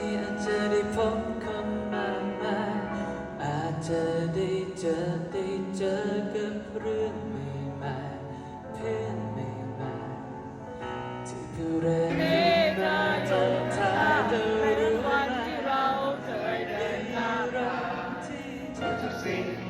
ที่อาจจะได้พบคนมากมายอาจจะได้เจอได้เจอกับเรื่องใหม่ๆเพื่อนใหม่ๆที่ดูแลได้ท้ายเดินวันที่เราเคยเดินทางที่ทุสิ่ง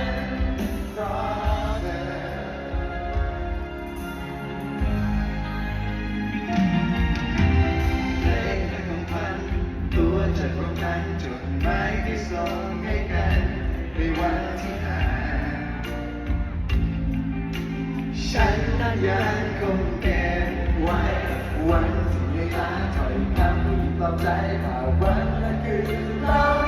ที่หา ฉันนั้นยังคงเก็บไว้ วันที่เม่ลาถอยคำปลอบใจผ่าวันและคืนเรา